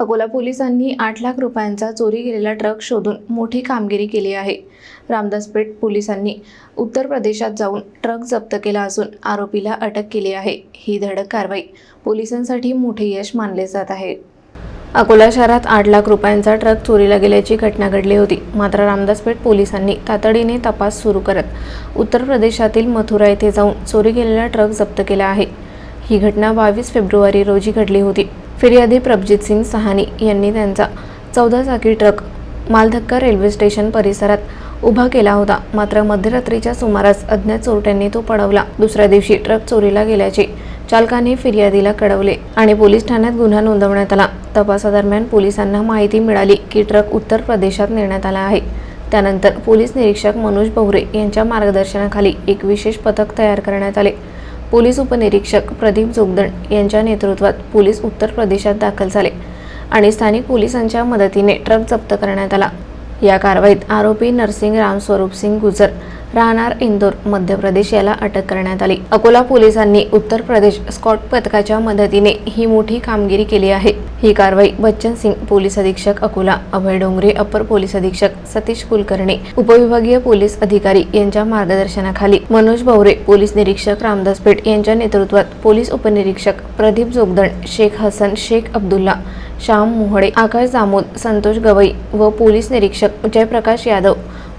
अकोला पोलिसांनी आठ लाख रुपयांचा चोरी गेलेला ट्रक शोधून मोठी कामगिरी केली आहे. रामदासपेठ पोलिसांनी उत्तर प्रदेशात जाऊन ट्रक जप्त केला असून आरोपीला अटक केली आहे. ही धडक कारवाई पोलिसांसाठी मोठे यश मानले जात आहे. अकोला शहरात आठ लाख रुपयांचा ट्रक चोरीला गेल्याची घटना घडली होती. मात्र रामदासपेठ पोलिसांनी तातडीने तपास सुरू करत उत्तर प्रदेशातील मथुरा येथे जाऊन चोरी गेलेला ट्रक जप्त केला आहे. ही घटना बावीस फेब्रुवारी रोजी घडली होती. फिर्यादी प्रभजित सिंग सहानी यांनी त्यांचा चौदा चाकी ट्रक मालधक्का रेल्वे स्टेशन परिसरात उभा केला होता. मात्र मध्यरात्रीच्या सुमारास अज्ञात चोरट्यांनी तो पडवला. दुसऱ्या दिवशी ट्रक चोरीला गेल्याचे चालकाने फिर्यादीला कळवले आणि पोलीस ठाण्यात गुन्हा नोंदवण्यात आला. तपासादरम्यान पोलिसांना माहिती मिळाली की ट्रक उत्तर प्रदेशात नेण्यात आला आहे. त्यानंतर पोलीस निरीक्षक मनोज बहुरे यांच्या मार्गदर्शनाखाली एक विशेष पथक तयार करण्यात आले. पोलीस उपनिरीक्षक प्रदीप जोगदण यांच्या नेतृत्वात पोलीस उत्तर प्रदेशात दाखल झाले आणि स्थानिक पोलिसांच्या मदतीने ट्रक जप्त करण्यात आला. या कारवाईत आरोपी नरसिंग राम स्वरूप सिंग गुजर राहणार इंदोर मध्य प्रदेश याला अटक करण्यात आली. अकोला पोलिसांनी उत्तर प्रदेश स्कॉट पथकाच्या मदतीने ही मोठी कामगिरी केली आहे. ही कारवाई बच्चन सिंग पोलीस अधीक्षक अकोला अभय डोंगरे अपर पोलीस अधीक्षक सतीश कुलकर्णी उपविभागीय पोलीस अधिकारी यांच्या मार्गदर्शनाखाली मनोज भवरे पोलीस निरीक्षक रामदास पेठ यांच्या नेतृत्वात पोलीस उपनिरीक्षक प्रदीप जोगदण शेख हसन शेख अब्दुल्ला श्याम मोहडे आकाश जामोद संतोष गवई व पोलीस निरीक्षक जयप्रकाश यादव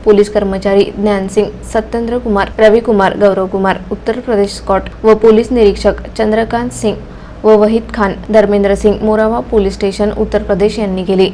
पोलीस कर्मचारी ज्ञानसिंग सत्येंद्र कुमार रविकुमार गौरवकुमार उत्तर प्रदेश स्कॉट व पोलीस निरीक्षक चंद्रकांत सिंग व वहीद खान धर्मेंद्र सिंग मोरावा पोलीस स्टेशन उत्तर प्रदेश यांनी केली.